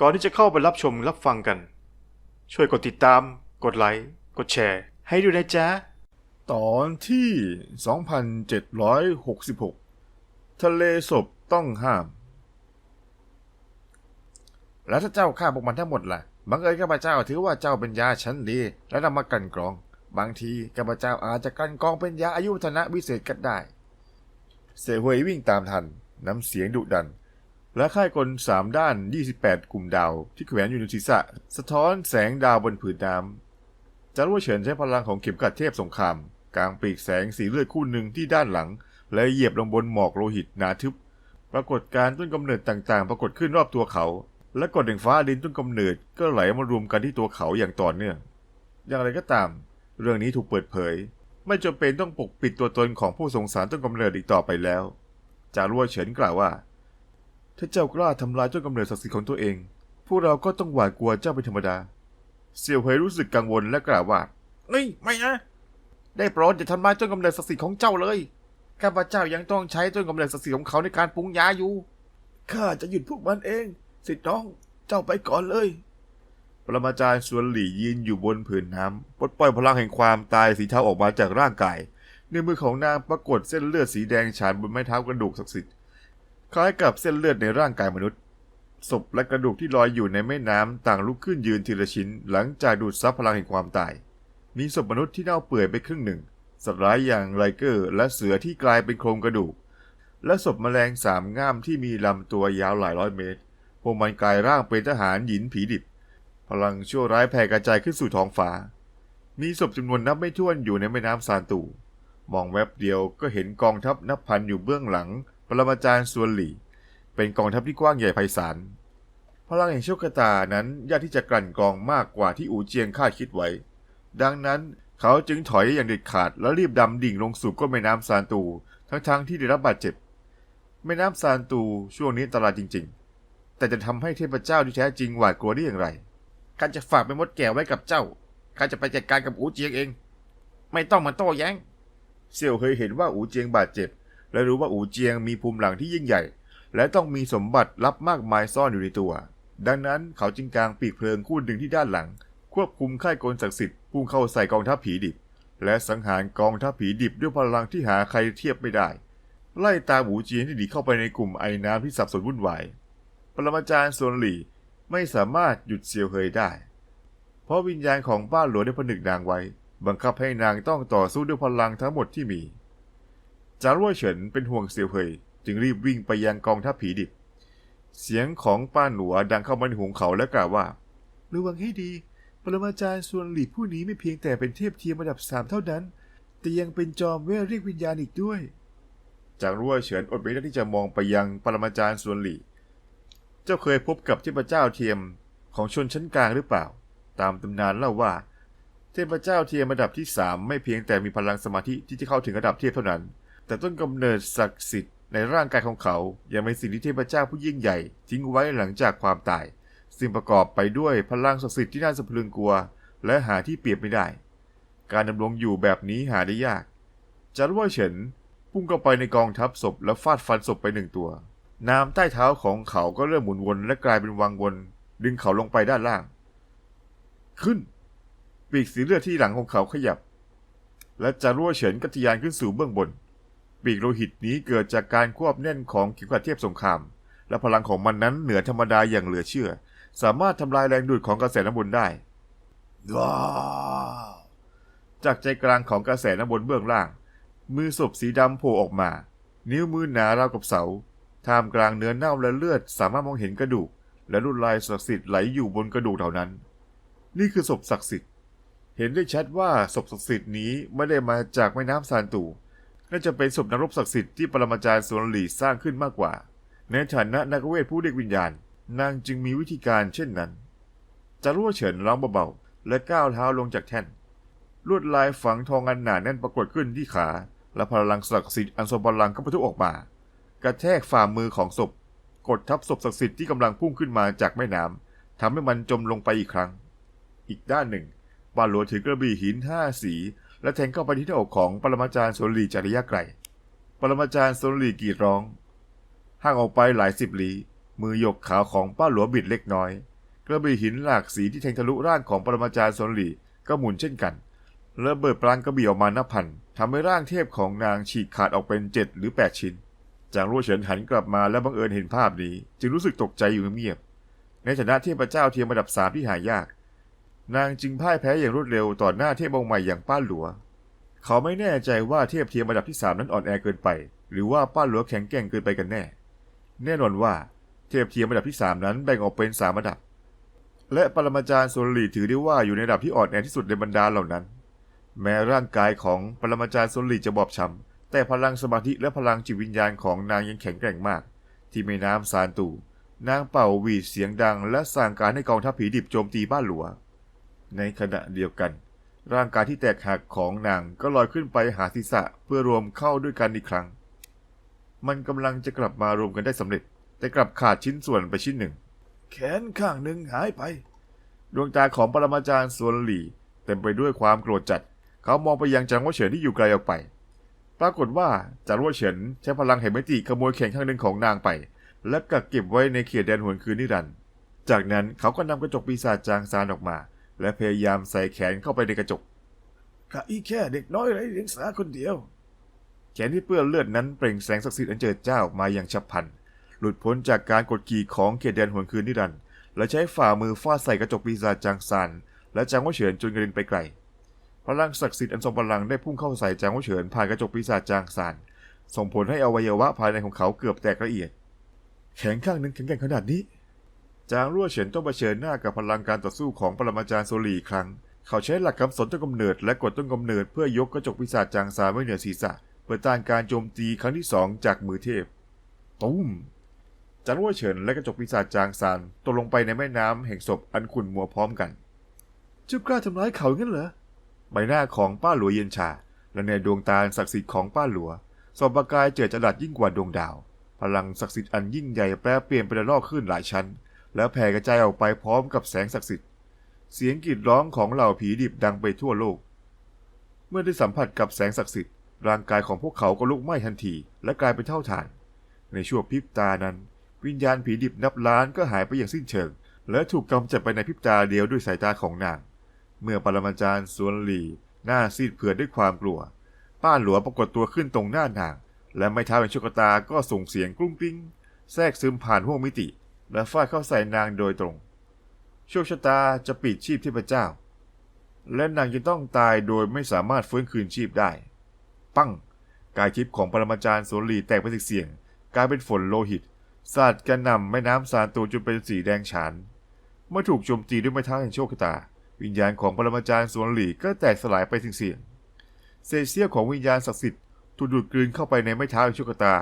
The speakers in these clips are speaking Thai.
ก่อนที่จะเข้าไปรับชมรับฟังกัน ช่วยกดติดตาม กดไลค์ กดแชร์ ให้ด้วยนะจ๊ะ ตอนที่ 2766 ทะเลศพต้องห้าม แล้วถ้าเจ้าฆ่าพวกมันทั้งหมดล่ะ บังเอิญข้าพเจ้าถือว่าเจ้าเป็นยาชั้นดี และนำมากันกรอง บางทีข้าพเจ้าอาจจะกันกรองเป็นยาอายุวัฒนะวิเศษก็ได้ เสหวยวิ่งตามทัน น้ำเสียงดุดัน และค่ายกลสามด้าน 28 กลุ่มดาว ที่แขวนอยู่ในศีรษะ สะท้อนแสงดาวบนผืนน้ำจารวเฉินใช้พลังของเข็มกัดเทพสงคราม กลางปีกแสงสีเลือดคู่หนึ่งที่ด้านหลัง และเหยียบลงบนหมอกโลหิตหนาทึบ ปรากฏการ์ต้นกำเนิดต่างๆ ปรากฏขึ้นรอบตัวเขา และกฎแห่งฟ้าดินต้นกำเนิดก็ไหลมารวมกันที่ตัวเขาอย่างต่อเนื่อง อย่างไรก็ตาม เรื่องนี้ถูกเปิดเผย ไม่จำเป็นต้องปกปิดตัวตนของผู้สงสารต้นกำเนิดอีกต่อไปแล้วจารวเฉินกล่าวว่า ถ้าเจ้ากล้าทำลายต้นกำเนิดศักดิ์สิทธิ์ของตัวเอง พวกเราก็ต้องหวาดกลัวเจ้าเป็นธรรมดา เสี่ยวเฮยรู้สึกกังวลและกล่าวว่านี่ไม่นะ ได้โปรดอย่าทำลายต้นกำเนิดศักดิ์สิทธิ์ของเจ้าเลย ข้าพเจ้ายังต้องใช้ต้นกำเนิดศักดิ์สิทธิ์ของเขาในการปรุงยาอยู่ ข้าจะหยุดพวกมันเอง สิทธิ์น้อง เจ้าไปก่อนเลย ปรมาจารย์สวนหลี่ยืนอยู่บนผืนน้ำปลดปล่อยพลังแห่งความตายสีเทาออกมาจากร่างกาย ในมือของนางปรากฏเส้นเลือดสีแดงฉานบนไม้เท้ากระดูกศักดิ์สิทธิ์ คล้ายกับเส้นเลือดในร่างกายมนุษย์ ศพและกระดูกที่ลอยอยู่ในแม่น้ำต่างลุกขึ้นยืนทีละชิ้น หลังจากดูดซับพลังแห่งความตาย มีศพมนุษย์ที่เน่าเปื่อยไปครึ่งหนึ่ง สัตว์ร้ายอย่างไลเกอร์และเสือที่กลายเป็นโครงกระดูก และศพแมลงสามง่ามที่มีลำตัวยาวหลายร้อยเมตร พวกมันกลายร่างเป็นทหารหญินผีดิบ พลังชั่วร้ายแผ่กระจายขึ้นสู่ท้องฟ้า มีศพจำนวนนับไม่ถ้วนอยู่ในแม่น้ำซานตู มองแวบเดียวก็เห็นกองทัพนับพันอยู่เบื้องหลัง ปรมาจารย์สวนหลี่ เป็นกองทัพที่กว้างใหญ่ไพศาล พลังแห่งโชคชะตานั้นยากที่จะกลั่นกรองมากกว่าที่อูเจียงคาดคิดไว้ ดังนั้นเขาจึงถอยอย่างเด็ดขาดแล้วรีบดำดิ่งลงสู่ก้นแม่น้ำซานตู ทั้งๆที่ได้รับบาดเจ็บ แม่น้ำซานตูช่วงนี้อันตรายจริง ๆ แต่จะทำให้เทพเจ้าที่แท้จริงหวาดกลัวได้อย่างไรข้าจะฝากเป็นมดแก่ไว้กับเจ้าข้าจะไปจัดการกับอูเจียงเอง ไม่ต้องมาโต้แย้ง เสี่ยวเคยเห็นว่าอูเจียงบาดเจ็บ และรู้ว่าอูเจียงมีภูมิหลังที่ยิ่งใหญ่ และต้องมีสมบัติลับมากมายซ่อนอยู่ในตัว ดังนั้นเขาจึงกางปีกเพลิงคู่หนึ่งที่ด้านหลัง ควบคุมค่ายกลศักดิ์สิทธิ์พุ่งเข้าใส่กองทัพผีดิบ และสังหารกองทัพผีดิบด้วยพลังที่หาใครเทียบไม่ได้ ไล่ตามอูเจียงที่หนีเข้าไปในกลุ่มไอ้น้ำที่สับสนวุ่นวายปรมาจารย์โซนหลี่ไม่สามารถหยุดเซียวเฮยได้ เพราะวิญญาณของบ้านหลวงได้ผนึกนางไว้ บังคับให้นางต้องต่อสู้ด้วยพลังทั้งหมดที่มี จารว่ยเฉินเป็นห่วงเซียวเฮยจึงรีบวิ่งไปยังกองทัพผีดิบ เสียงของป้าหนัวดังเข้ามาในหูเขาและกล่าวว่า ระวังให้ดี ปรมาจารย์ส่วนหลีผู้นี้ไม่เพียงแต่เป็นเทพเทียมระดับสามเท่านั้น แต่ยังเป็นจอมเวทเรียกวิญญาณอีกด้วย จางรั่วเฉินอดไม่ได้ที่จะมองไปยังปรมาจารย์ส่วนหลี เจ้าเคยพบกับเทพเจ้าเทียมของชนชั้นกลางหรือเปล่า ตามตำนานเล่าว่า เทพเจ้าเทียมระดับที่สามไม่เพียงแต่มีพลังสมาธิที่จะเข้าถึงระดับเทพเท่านั้น แต่ต้นกำเนิดศักดิ์สิทธิ์ในร่างกายของเขา ยังเป็นสิ่งที่เทพเจ้าผู้ยิ่งใหญ่ ทิ้งไว้หลังจากความตาย ซึ่งประกอบไปด้วยพลังศักดิ์สิทธิ์ที่น่าสะพรึงกลัว และหาที่เปรียบไม่ได้ การดำรงอยู่แบบนี้หาได้ยากจารว่าเฉินพุ่งเข้าไปในกองทัพศพและฟาดฟันศพไปหนึ่งตัว น้ำใต้เท้าของเขาก็เริ่มหมุนวนและกลายเป็นวังวน ดึงเขาลงไปด้านล่าง ขึ้น ปีกสีเลือดที่หลังของเขาขยับ และจารุวเฉินก็ทะยานขึ้นสู่เบื้องบน ปีกโลหิตนี้เกิดจากการควบแน่นของเข็มขัดเทพสงคราม และพลังของมันนั้นเหนือธรรมดาอย่างเหลือเชื่อ สามารถทำลายแรงดูดของกระแสน้ำวนได้ว้าวจากใจกลางของกระแสน้ำวนเบื้องล่าง มือศพสีดำโผล่ออกมา นิ้วมือหนาราวกับเสา ท่ามกลางเนื้อเน่าและเลือดสามารถมองเห็นกระดูก และลวดลายศักดิ์สิทธิ์ไหลอยู่บนกระดูกเหล่านั้น นี่คือศพศักดิ์สิทธิ์ เห็นได้ชัดว่าศพศักดิ์สิทธิ์นี้ไม่ได้มาจากแม่น้ำซานตู น่าจะเป็นศพนักรบศักดิ์สิทธิ์ที่ปรมาจารย์สวนหลีสร้างขึ้นมากกว่า ในฐานะนักเวทผู้เรียกวิญญาณ นางจึงมีวิธีการเช่นนั้นจารั่วเฉินร้องเบาๆและก้าวเท้าลงจากแท่น ลวดลายฝังทองอันหนาแน่นปรากฏขึ้นที่ขา และพลังศักดิ์สิทธิ์อันทรงพลังก็ปะทุออกมา กระแทกฝ่ามือของศพ กดทับศพศักดิ์สิทธิ์ที่กำลังพุ่งขึ้นมาจากแม่น้ำทำให้มันจมลงไปอีกครั้ง อีกด้านหนึ่งบาหลวงถือกระบี่หินห้าสี และแทงเข้าไปที่หน้าอกของปรมาจารย์โซลีจระยะไกลปรมาจารย์โซลีกรีดร้องห่างออกไปหลายสิบลี้มือหยกขาวของป้าหลวบิดเล็กน้อย กระบี่หินหลากสีที่แทงทะลุร่างของปรมาจารย์สนลีก็หมุนเช่นกันระเบิดปรางกระบี่ออกมานับพันทำให้ร่างเทพของนางฉีกขาดออกเป็นเจ็ดหรือแปดชิ้น จางรั่วเฉินหันกลับมาและบังเอิญเห็นภาพนี้ จึงรู้สึกตกใจอยู่เงียบในฐานะเทพเจ้าเทียมระดับสามที่หายาก นางจึงพ่ายแพ้อย่างรวดเร็วต่อหน้าเทพองค์ใหม่อย่างป้าหลัว เขาไม่แน่ใจว่าเทพเทียมระดับที่สามนั้นอ่อนแอเกินไป หรือว่าป้าหลัวแข็งแกร่งเกินไปกันแน่ แน่นอนว่าเทพเทียมระดับที่สามนั้นแบ่งออกเป็นสามระดับ และปรมาจารย์โซลีถือได้ว่าอยู่ในระดับที่อ่อนแอที่สุดในบรรดาเหล่านั้น แม้ร่างกายของปรมาจารย์โซลลีจะบอบช้ำแต่พลังสมาธิและพลังจิตวิญญาณของนางยังแข็งแกร่งมาก ที่แม่น้ำซานตูนางเป่าหวีดเสียงดังและสั่งการให้กองทัพผีดิบโจมตีบ้านหลวง ในขณะเดียวกัน ร่างกายที่แตกหักของนางก็ลอยขึ้นไปหาศีรษะเพื่อรวมเข้าด้วยกันอีกครั้ง มันกำลังจะกลับมารวมกันได้สำเร็จ แต่กลับขาดชิ้นส่วนไปชิ้นหนึ่ง แขนข้างหนึ่งหายไป ดวงตาของปรมาจารย์สวนหลี่เต็มไปด้วยความโกรธจัด เขามองไปยังจางว่าเฉินที่อยู่ไกลออกไป ปรากฏว่าจางว่าเฉินใช้พลังแห่งมิติขโมยแขนข้างหนึ่งของนางไป และกักเก็บไว้ในเขตแดนหวนคืนนิรันดร์จากนั้นเขาก็นำกระจกปีศาจจางซานออกมา และพยายามใส่แขนเข้าไปในกระจกข้าอีแค่เด็กน้อยไร้เดียงสาคนเดียว แขนที่เปื้อนเลือดนั้นเปล่งแสงศักดิ์สิทธิ์อันเจิดจ้ามาอย่างฉับพลัน หลุดพ้นจากการกดขี่ของเขตแดนหวนคืนนิรันดร์และใช้ฝ่ามือฟาดใส่กระจกปีศาจจางซานและจางว่าเฉินจนกระเด็นไปไกล พลังศักดิ์สิทธิ์อันทรงพลังได้พุ่งเข้าใส่จางว่าเฉินผ่านกระจกปีศาจจางซาน ส่งผลให้อวัยวะภายในของเขาเกือบแตกละเอียด แขนข้างหนึ่งแข็งแกร่งขนาดนี้ จางรั่วเฉินต้องเผชิญหน้ากับพลังการต่อสู้ของปรมาจารย์โซลีอีกครั้ง เขาใช้หลักคำสนต้นกำเนิดและกดต้นกำเนิดเพื่อยกกระจกปีศาจจางซานไว้เหนือศีรษะเพื่อต้านการโจมตีครั้งที่สองจากมือเทพตุ้มจางรั่วเฉินและกระจกปีศาจจางซานตกลงไปในแม่น้ำแห่งศพอันขุ่นมัวพร้อมกันเจ้ากล้าทำร้ายเขางั้นเหรอใบหน้าของป้าหลัวเย็นชา และในดวงตาศักดิ์สิทธิ์ของป้าหลัวส่องประกายเจิดจรัสยิ่งกว่าดวงดาว พลังศักดิ์สิทธิ์อันยิ่งใหญ่แปรเปลี่ยนไประลอกขึ้นหลายชั้น แล้วแผ่กระจายออกไปพร้อมกับแสงศักดิ์สิทธิ์ เสียงกรีดร้องของเหล่าผีดิบดังไปทั่วโลก เมื่อได้สัมผัสกับแสงศักดิ์สิทธิ์ ร่างกายของพวกเขาก็ลุกไหม้ทันที และกลายเป็นเท่าฐาน ในช่วงพริบตานั้น วิญญาณผีดิบนับล้านก็หายไปอย่างสิ้นเชิง และถูกกำจัดไปในพริบตาเดียวด้วยสายตาของนาง เมื่อปรมาจารย์สวนหลีหน้าซีดเผือดด้วยความกลัว ป้าหลวงปรากฏตัวขึ้นตรงหน้านาง และไม้เท้าเป็นชกตาก็ส่งเสียงกรุ้งกริ้งแทรกซึมผ่านห้วงมิติ และฟาดเข้าใส่นางโดยตรง โชคชะตาจะปิดชีพเทพเจ้า และนางจะต้องตายโดยไม่สามารถฟื้นคืนชีพได้ ปั้ง กายทิพย์ของปรมาจารย์โสลีแตกเป็นเสียง กลายเป็นฝนโลหิต สาดกระหน่ำแม่น้ำซานตูจนเป็นสีแดงฉาน เมื่อถูกโจมตีด้วยไม้เท้าแห่งโชคชะตา วิญญาณของปรมาจารย์สวนหลีก็แตกสลายไปเสียงเศษเสี้ยวของวิญญาณศักดิ์สิทธิ์ถูกดูดกลืนเข้าไปในไม้เท้าแห่งโชคชะตา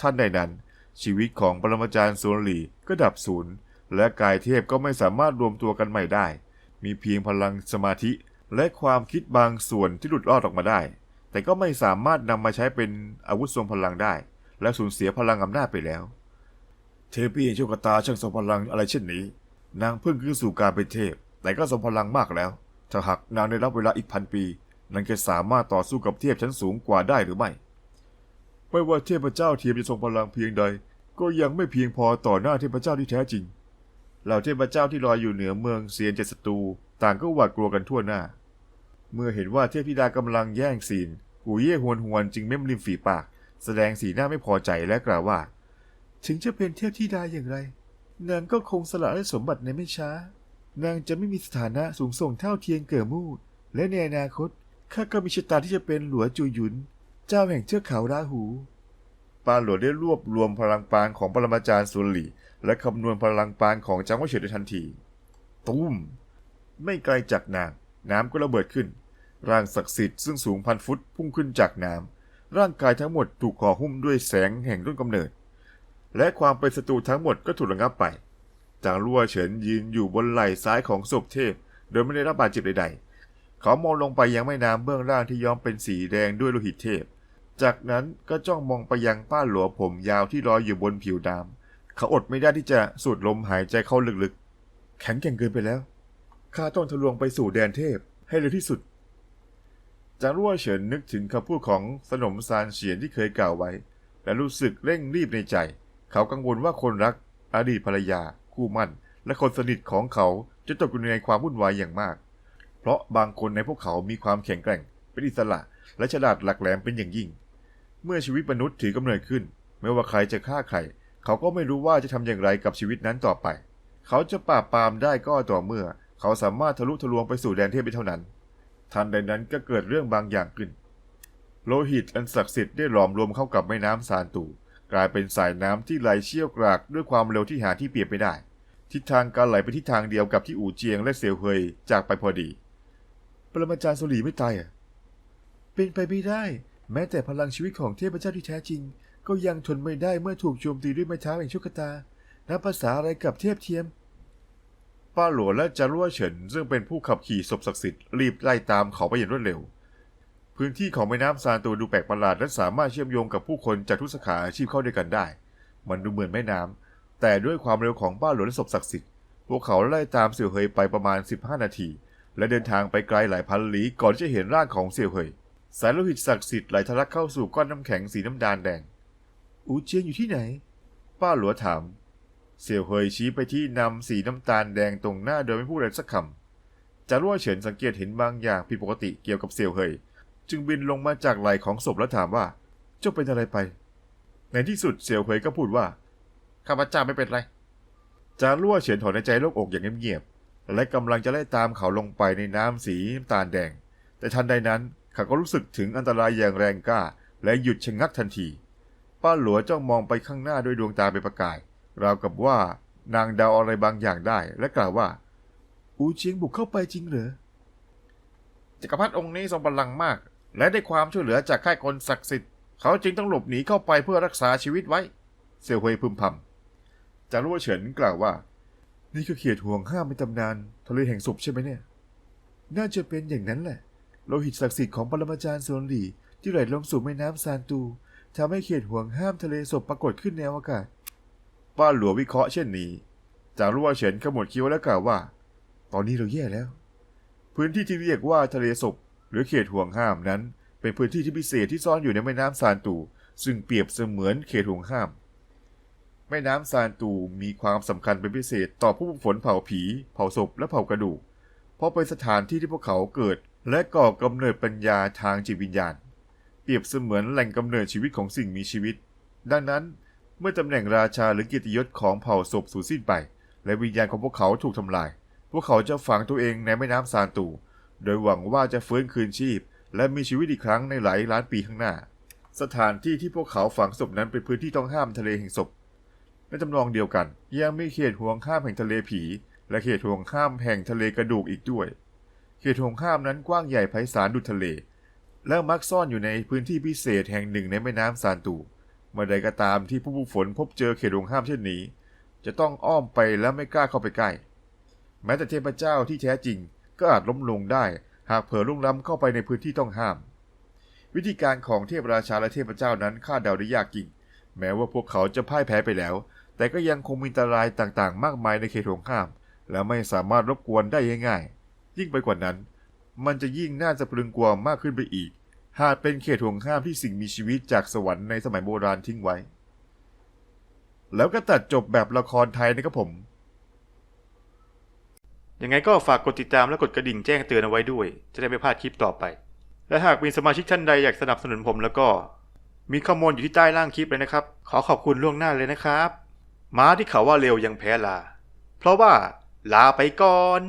ท่านใดนั้น ชีวิตของปรมาจารย์สวนหลีก็ดับสูญและกายเทพก็ไม่สามารถรวมตัวกันใหม่ได้ มีเพียงพลังสมาธิและความคิดบางส่วนที่หลุดรอดออกมาได้ แต่ก็ไม่สามารถนำมาใช้เป็นอาวุธทรงพลังได้ และสูญเสียพลังอำนาจไปแล้ว เทพีแห่งโชคตาช่างทรงพลังอะไรเช่นนี้ นางเพิ่งขึ้นสู่การเป็นเทพ แต่ก็ทรงพลังมากแล้ว ถ้าหากนางได้รับเวลาอีกพันปีนางจะสามารถต่อสู้กับเทพชั้นสูงกว่าได้หรือไม่ ไม่ว่าเทพเจ้าเทียมจะทรงพลังเพียงใด ก็ยังไม่เพียงพอต่อหน้าเทพเจ้าที่แท้จริง เหล่าเทพเจ้าที่ลอยอยู่เหนือเมืองเซียนเจ็ดศัตรูต่างก็หวาดกลัวกันทั่วหน้า เมื่อเห็นว่าเทพธิดากำลังแย่งซีนหูเย่หวนหวนจึงเม้มริมฝีปาก แสดงสีหน้าไม่พอใจและกล่าวว่า ถึงจะเป็นเทพธิดาอย่างไร นางก็คงสละได้สมบัติในไม่ช้า นางจะไม่มีสถานะสูงส่งเท่าเทียงเกิดมู่และในอนาคตข้าก็มีชะตาที่จะเป็นหลัวจูหยุน เจ้าแห่งเทือกเขาราหู ปานหลวงได้รวบรวมพลังปานของปรมาจารย์สุนหลีและคำนวณพลังปานของจางว่าเฉินในทันที ตุ้ม ไม่ไกลจากนาง น้ำก็ระเบิดขึ้น ร่างศักดิ์สิทธิ์ซึ่งสูงพันฟุตพุ่งขึ้นจากน้ำร่างกายทั้งหมดถูกห่อหุ้มด้วยแสงแห่งต้นกำเนิด และความเป็นศัตรูทั้งหมดก็ถูกระงับไป จางรั่วเฉินยืนอยู่บนไหล่ซ้ายของศพเทพ โดยไม่ได้รับบาดเจ็บใดๆ เขามองลงไปยังแม่น้ำเบื้องล่างที่ย้อมเป็นสีแดงด้วยโลหิตเทพ จากนั้นก็จ้องมองไปยังป้าหลวงผมยาวที่ลอยอยู่บนผิวน้ำเขาอดไม่ได้ที่จะสูดลมหายใจเข้าลึกๆ แข็งแกร่งเกินไปแล้ว ข้าต้องทะลวงไปสู่แดนเทพให้เร็วที่สุด จางรั่วเฉินนึกถึงคำพูดของสนมซานเฉียนที่เคยกล่าวไว้ และรู้สึกเร่งรีบในใจ เขากังวลว่าคนรัก อดีตภรรยา คู่มั่น และคนสนิทของเขาจะตกอยู่ในความวุ่นวายอย่างมาก เพราะบางคนในพวกเขามีความแข็งแกร่ง เป็นอิสระ และฉลาดหลักแหลมเป็นอย่างยิ่ง เมื่อชีวิตมนุษย์ถือกำเนิดขึ้น ไม่ว่าใครจะฆ่าใคร เขาก็ไม่รู้ว่าจะทำอย่างไรกับชีวิตนั้นต่อไป เขาจะปราบปรามได้ก็ต่อเมื่อ เขาสามารถทะลุทะลวงไปสู่แดนเทพได้เท่านั้น ทันใดนั้นก็เกิดเรื่องบางอย่างขึ้น โลหิตอันศักดิ์สิทธิ์ได้หลอมรวมเข้ากับแม่น้ำซานตู กลายเป็นสายน้ำที่ไหลเชี่ยวกรากด้วยความเร็วที่หาที่เปรียบไม่ได้ ทิศทางการไหลไปทิศทางเดียวกับที่อู่เจียงและเซียวเฮยจากไปพอดี ปรมาจารย์โซหลีไม่ตายอะเป็นไปไม่ได้ แม้แต่พลังชีวิตของเทพเจ้าที่แท้จริง ก็ยังทนไม่ได้เมื่อถูกโจมตีด้วยไม้เท้าแห่งโชคชะตา นับภาษาอะไรกับเทพเทียม ป้าหลวงและจารั่วเฉินซึ่งเป็นผู้ขับขี่ศพศักดิ์สิทธิ์รีบไล่ตามเขาไปอย่างรวดเร็ว พื้นที่ของแม่น้ำซานตูดูแปลกประหลาดและสามารถเชื่อมโยงกับผู้คนจากทุกสาขาอาชีพเข้าด้วยกันได้ มันดูเหมือนแม่น้ำแต่ด้วยความเร็วของป้าหลวงและศพศักดิ์สิทธิ์พวกเขาไล่ตามเสี่ยวเฮยไปประมาณ 15 นาที และเดินทางไปไกลหลายพันลี้ก่อนจะเห็นร่างของเสี่ยวเฮย สายโลหิตศักดิ์สิทธิ์ไหลทะลักเข้าสู่ก้อนน้ำแข็งสีน้ำตาลแดง อูเจียงอยู่ที่ไหน ป้าหลัวถาม เสี่ยวเฮยชี้ไปที่นำสีน้ำตาลแดงตรงหน้าโดยไม่พูดอะไรสักคำจารั่วเฉินสังเกตเห็นบางอย่างผิดปกติเกี่ยวกับเสี่ยวเฮยจึงบินลงมาจากไหล่ของศพและถามว่า เจ้าเป็นอะไรไป ในที่สุดเสี่ยวเฮยก็พูดว่า ข้าพเจ้าไม่เป็นไร จารั่วเฉินถอนในใจโล่งอกอย่างเงียบๆ และกำลังจะไล่ตามเขาลงไปในน้ำสีน้ำตาลแดง แต่ทันใดนั้น ขาก็รู้สึกถึงอันตรายอย่างแรงกล้า และหยุดชะงักทันที ป้าหลัวจ้องมองไปข้างหน้าด้วยดวงตาเป็นประกาย ราวกับว่านางเดาอะไรบางอย่างได้ และกล่าวว่า อูเชียงบุกเข้าไปจริงเหรอจักรพรรดิองค์นี้ทรงพลังมาก และได้ความช่วยเหลือจากค่ายคนศักดิ์สิทธิ์เขาจึงต้องหลบหนีเข้าไปเพื่อรักษาชีวิตไว้เสี่ยวเฮยพึมพำจารั่วเฉินกล่าวว่า นี่คือเขตห่วงห้ามในตำนานทะเลแห่งศพใช่ไหมเนี่ย น่าจะเป็นอย่างนั้นแหละ โลหิตศักดิ์สิทธิ์ของปรมาจารย์โซนหลีที่ไหลลงสู่แม่น้ำซานตูทำให้เขตห่วงห้ามทะเลศพปรากฏขึ้นในอวกาศ ป้าหลววิเคราะห์เช่นนี้ จารั่วเฉินขมวดคิ้วและกล่าวว่า ตอนนี้เราแย่แล้ว พื้นที่ที่เรียกว่าทะเลศพหรือเขตห่วงห้ามนั้น เป็นพื้นที่ที่พิเศษที่ซ่อนอยู่ในแม่น้ำซานตู ซึ่งเปรียบเสมือนเขตห่วงห้าม แม่น้ำซานตูมีความสำคัญเป็นพิเศษต่อผู้ฝึกฝนเผ่าผี เผ่าศพและเผ่ากระดูก เพราะเป็นสถานที่ที่พวกเขาเกิด และก่อกำเนิดปัญญาทางจิตวิญญาณ เปรียบเสมือนแหล่งกำเนิดชีวิตของสิ่งมีชีวิต ดังนั้นเมื่อตำแหน่งราชาหรือกียรติยศของเผ่าศพสูญสิ้นไป และวิญญาณของพวกเขาถูกทำลาย พวกเขาจะฝังตัวเองในแม่น้ำซานตู โดยหวังว่าจะฟื้นคืนชีพ และมีชีวิตอีกครั้งในหลายล้านปีข้างหน้า สถานที่ที่พวกเขาฝังศพนั้นเป็นพื้นที่ต้องห้ามทะเลแห่งศพในจำลองเดียวกัน ยังมีเขตห่วงห้ามแห่งทะเลผี และเขตห่วงห้ามแห่งทะเลกระดูกอีกด้วย เขตห่วงห้ามนั้นกว้างใหญ่ไพศาลดุจทะเล และมักซ่อนอยู่ในพื้นที่พิเศษแห่งหนึ่งในแม่น้ำซานตูเมื่อใดก็ตามที่ผู้ผู้ฝนพบเจอเขตห่วงห้ามเช่นนี้ จะต้องอ้อมไปและไม่กล้าเข้าไปใกล้ แม้แต่เทพเจ้าที่แท้จริงก็อาจล้มลงได้ หากเผลอลุ่งล้ำเข้าไปในพื้นที่ต้องห้าม วิธีการของเทพราชาและเทพเจ้านั้นคาดเดาได้ยากจริง แม้ว่าพวกเขาจะพ่ายแพ้ไปแล้ว แต่ก็ยังคงมีอันตรายต่างๆ มากมายในเขตห่วงห้าม และไม่สามารถรบกวนได้ง่ายๆ ยิ่งไปกว่านั้น มันจะยิ่งน่าจะปรึงกลัวมากขึ้นไปอีก หากเป็นเขตห่วงห้ามที่สิ่งมีชีวิตจากสวรรค์ในสมัยโบราณทิ้งไว้ แล้วก็ตัดจบแบบละครไทยนะครับผม ยังไงก็ฝากกดติดตามและกดกระดิ่งแจ้งเตือนเอาไว้ด้วย จะได้ไม่พลาดคลิปต่อไป และหากมีสมาชิกท่านใดอยากสนับสนุนผมแล้วก็ มีข้อมูลอยู่ที่ใต้ล่างคลิปเลยนะครับ ขอขอบคุณล่วงหน้าเลยนะครับ ม้าที่เขาว่าเร็วยังแพ้ลา เพราะว่าลาไปก่อน